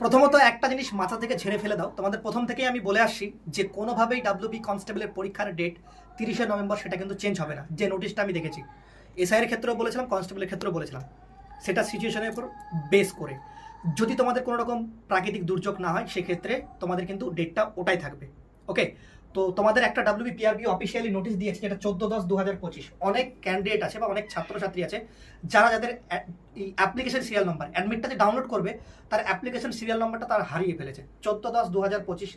প্রথমত একটা জিনিস মাথা থেকে ঝেড়ে ফেলে দাও। তোমাদের প্রথম থেকেই আমি বলে আসছি যে কোনোভাবেই ডাব্লিউবি কনস্টেবলের পরীক্ষার ডেট তিরিশে নভেম্বর সেটা কিন্তু চেঞ্জ হবে না। যে নোটিশটা আমি দেখেছি এসআইয়ের ক্ষেত্রেও বলেছিলাম কনস্টেবলের ক্ষেত্রেও বলেছিলাম। সেটা সিচুয়েশনের উপর বেস করে। যদি তোমাদের কোনো রকম প্রাকৃতিক দুর্যোগ না হয়, সেক্ষেত্রে তোমাদের কিন্তু ডেটটা ওটাই থাকবে। ওকে তো তোমাদের একটা ডাব্লিউবি পিআরবি অফিসিয়ালি নোটিশ দিয়েছে, যেটা চোদ্দ দশ দু হাজার পঁচিশ। অনেক ক্যান্ডিডেট আছে বা অনেক ছাত্রছাত্রী আছে, যারা যাদের অ্যা- অ্যাপ্লিকেশন সিরিয়াল নাম্বার অ্যাডমিটটা যে ডাউনলোড করবে, তার অ্যাপ্লিকেশন সিরিয়াল নাম্বারটা তার হারিয়ে ফেলেছে। চোদ্দ দশ দু হাজার পঁচিশ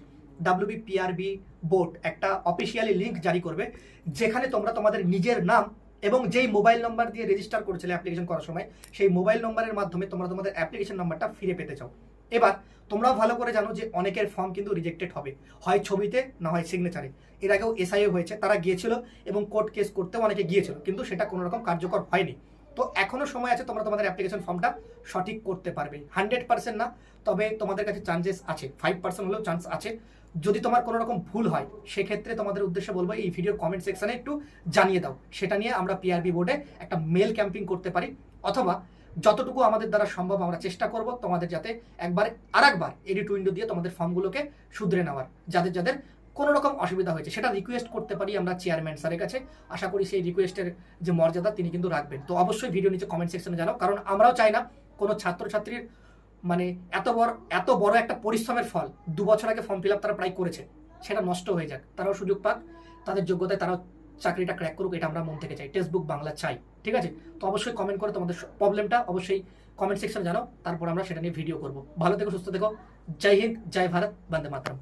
ডাব্লিউবি পিআরবি বোর্ড একটা অফিসিয়ালি লিঙ্ক জারি করবে, যেখানে তোমরা তোমাদের নিজের নাম এবং যেই মোবাইল নাম্বার দিয়ে রেজিস্টার করেছিলে অ্যাপ্লিকেশন করার সময়, সেই মোবাইল নম্বরের মাধ্যমে তোমরা তোমাদের অ্যাপ্লিকেশন নাম্বারটা ফিরে পেতে চাও। এবার, তোমরাও ভালো করে জানো যে অনেকের ফর্ম কিন্তু রিজেক্টেড হবে। হয় ছবিতে, না হয় সিগনেচারে এর আগেও এসআইও হয়েছে, তারা গিয়েছিল এবং কোর্ট কেস করতেও অনেকে গিয়েছিল, কিন্তু সেটা কোনো রকম কার্যকর হয়নি। তো এখনও সময় আছে তোমরা তোমাদের অ্যাপ্লিকেশন ফর্মটা সঠিক করতে পারবে। হান্ড্রেড পার্সেন্ট না, তবে তোমাদের কাছে চান্সেস আছে। ফাইভ পার্সেন্ট হলেও চান্স আছে। যদি তোমার কোনো রকম ভুল হয়, সেক্ষেত্রে তোমাদের উদ্দেশ্যে বলব, এই ভিডিওর কমেন্ট সেকশনে একটু জানিয়ে দাও। সেটা নিয়ে আমরা পিআরবি বোর্ডে একটা মেল ক্যাম্পিং করতে পারি, অথবা যতটুকু আমাদের দ্বারা সম্ভব আমরা চেষ্টা করব তোমাদের যাতে একবার আর একবার এডিট উইন্ডো দিয়ে তোমাদের ফর্মগুলোকে শুধরে নেওয়ার, যাদের যাদের কোনো রকম অসুবিধা হয়েছে। সেটা রিকোয়েস্ট করতে পারি আমরা চেয়ারম্যান স্যারের কাছে। আশা করি সেই রিকোয়েস্টের যে মর্যাদা তিনি কিন্তু রাখবেন। তো অবশ্যই ভিডিও নিচে কমেন্ট সেকশনে জানাও। কারণ আমরাও চাই না কোনো ছাত্রছাত্রীর মানে এত বড় এত বড় একটা পরিশ্রমের ফল দু বছর আগে ফর্ম ফিল আপ তারা প্রায় করেছে। সেটা নষ্ট হয়ে যাক। তারাও সুযোগ পাক। তাদের যোগ্যতায় তারাও চাকরিটা ক্র্যাক করুক, এটা আমরা মন থেকে চাই। টেক্সট বুক বাংলা চাই। ঠিক আছে? তো অবশ্যই কমেন্ট করে তোমাদের প্রবলেমটা অবশ্যই কমেন্ট সেকশনে জানাও। তারপর আমরা সেটা নিয়ে ভিডিও করব। ভালো থেকো, সুস্থ থেকো। জয় হিন্দ, জয় ভারত, বন্দে মাতরম।